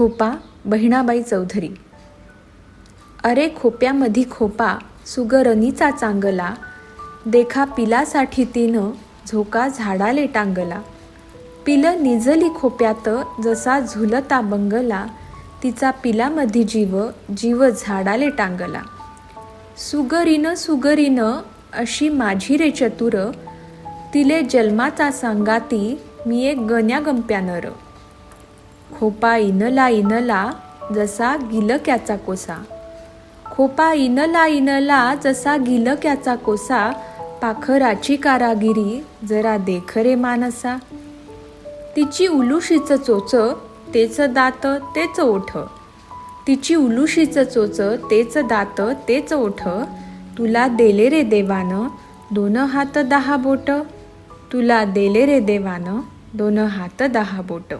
खोपा बहिणाबाई चौधरी. अरे खोप्यामधी खोपा सुगरणीचा चांगला. देखा पिलासाठी तिनं झोका झाडाले टांगला. पिलं निजली खोप्यात जसा झुलता बंगला. तिचा पिलामधी जीव जीव झाडाले टांगला. सुगरीनं सुगरीनं अशी माझी रे चतुर. तिले जन्माचा सांगाती मी एक गण्या गंप्यानर. खोपा इनला इनला जसा गिलक्याचा कोसा. खोपा इनला इनला जसा गिलक्याचा कोसा पाखराची कारागिरी जरा देख रे मानसा. तिची उलुशीचं चोच तेच दात तेच ओठ. तिची उलुशीचं चोच तेच दात तेच ओठ. तुला देले रे देवानं दोन हात दहा बोट. तुला देले रे देवानं दोन हात दहा बोट.